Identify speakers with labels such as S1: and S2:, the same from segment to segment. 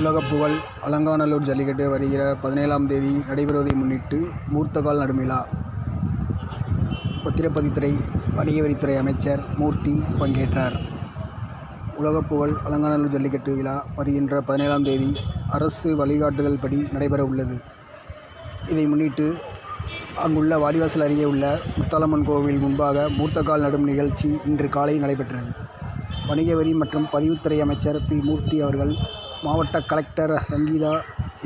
S1: உலகப் புகழ் அலங்காநல்லூர் ஜல்லிக்கட்டு வருகிற பதினேழாம் தேதி நடைபெறுவதை முன்னிட்டு மூர்த்தகால் நடும் விழா வணிக வரித்துறை அமைச்சர் மூர்த்தி பங்கேற்றார். உலகப் புகழ் அலங்காநல்லூர் ஜல்லிக்கட்டு விழா வருகின்ற பதினேழாம் தேதி அரசு வழிகாட்டுதல் படி நடைபெற உள்ளது. இதை முன்னிட்டு அங்குள்ள வாடிவாசல் அருகே உள்ள முத்தாலம்மன் கோவில் முன்பாக மூர்த்தகால் நடும் நிகழ்ச்சி இன்று காலை நடைபெற்றது. வணிக வரி மற்றும் பதிவுத்துறை அமைச்சர் பி. மூர்த்தி அவர்கள் மாவட்ட கலெக்டர் சங்கீதா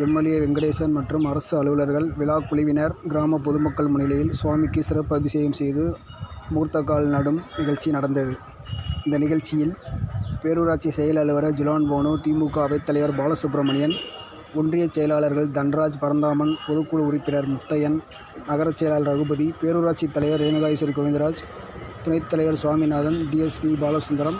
S1: எம்எல்ஏ வெங்கடேசன் மற்றும் அரசு அலுவலர்கள் விழா குழுவினர் கிராம பொதுமக்கள் முன்னிலையில் சுவாமிக்கு சிறப்பு அபிஷேகம் செய்து மூர்த்தகால் நடும் நிகழ்ச்சி நடந்தது. இந்த நிகழ்ச்சியில் பேரூராட்சி செயல் அலுவலர் ஜுலான் போனு திமுக அவைத்தலைவர் பாலசுப்ரமணியன் ஒன்றிய செயலாளர்கள் தன்ராஜ் பரந்தாமன் பொதுக்குழு உறுப்பினர் முத்தையன் நகரச் செயலாளர் ரகுபதி பேரூராட்சி தலைவர் ரேணுகாஈஸ்வரி கோவிந்தராஜ் துணைத் தலைவர் சுவாமிநாதன் டிஎஸ்பி பாலசுந்தரம்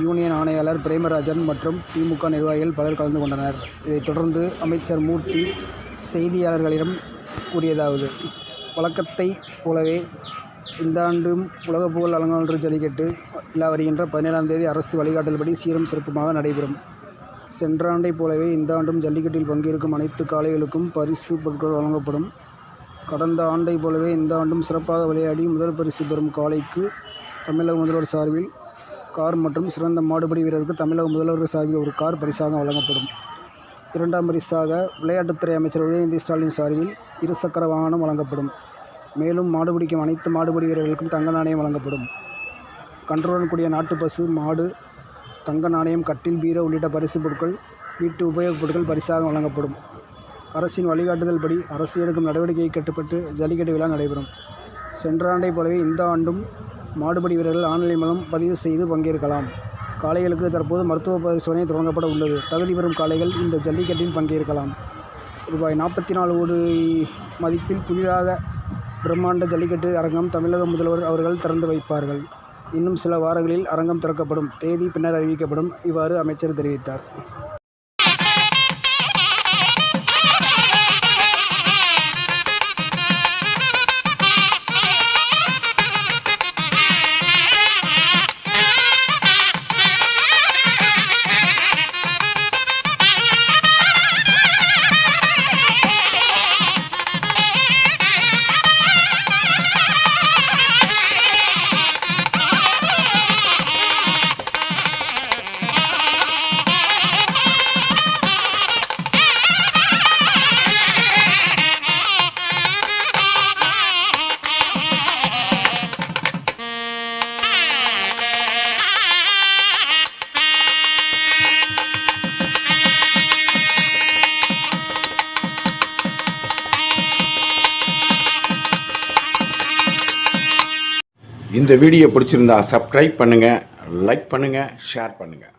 S1: யூனியன் ஆணையாளர் பிரேமராஜன் மற்றும் திமுக நிர்வாகிகள் பலர் கலந்து கொண்டனர். இதைத் தொடர்ந்து அமைச்சர் மூர்த்தி செய்தியாளர்களிடம் கூறியதாவது வழக்கத்தை போலவே இந்த ஆண்டும் உலக புகழ் அலங்காநல்லூர் ஜல்லிக்கட்டு விழா வருகின்ற பதினேழாம் தேதி அரசு வழிகாட்டல்படி சீரும் சிறப்புமாக நடைபெறும். சென்ற ஆண்டைப் போலவே இந்த ஆண்டும் ஜல்லிக்கட்டில் பங்கேற்கும் அனைத்து காளைகளுக்கும் பரிசு பொருட்கள் வழங்கப்படும். கடந்த ஆண்டைப் போலவே இந்த ஆண்டும் சிறப்பாக விளையாடி முதல் பரிசு பெறும் காளைக்கு தமிழக முதல்வர் சார்பில் கார் மற்றும் சிறந்த மாடுபிடி வீரருக்கு தமிழக முதல்வர் சார்பில் ஒரு கார் பரிசாக வழங்கப்படும். இரண்டாம் பரிசாக விளையாட்டுத்துறை அமைச்சர் உதயநிதி ஸ்டாலின் சார்பில் இருசக்கர வாகனம் வழங்கப்படும். மேலும் மாடுபிடிக்கும் அனைத்து மாடுபிடி வீரர்களுக்கும் தங்க நாணயம் வழங்கப்படும். கன்றுடன் கூடிய நாட்டு பசு மாடு தங்க நாணயம் கட்டில் பீரோ உள்ளிட்ட பரிசு பொருட்கள் வீட்டு உபயோகப் பொருட்கள் பரிசாக வழங்கப்படும். அரசின் வழிகாட்டுதல் படி அரசு எடுக்கும் நடவடிக்கையை கட்டுப்பட்டு ஜல்லிக்கட்டு விழா நடைபெறும். சென்ற ஆண்டைப் போலவே இந்த ஆண்டும் மாடுபிடி வீரர்கள் ஆன்லைன் மூலம் பதிவு செய்து பங்கேற்கலாம். காளைகளுக்கு தற்போது மருத்துவ பரிசோதனை தொடங்கப்பட உள்ளது. தகுதி பெறும் காளைகள் இந்த ஜல்லிக்கட்டில் பங்கேற்கலாம். ரூபாய் நாற்பத்தி நாலு கோடி மதிப்பில் புதிதாக பிரம்மாண்ட ஜல்லிக்கட்டு அரங்கம் தமிழக முதல்வர் அவர்கள் திறந்து வைப்பார்கள். இன்னும் சில வாரங்களில் அரங்கம் திறக்கப்படும். தேதி பின்னர் அறிவிக்கப்படும். இவ்வாறு அமைச்சர் தெரிவித்தார்.
S2: இந்த வீடியோ பிடிச்சிருந்தா சப்ஸ்கிரைப் பண்ணுங்கள் லைக் பண்ணுங்கள் ஷேர் பண்ணுங்கள்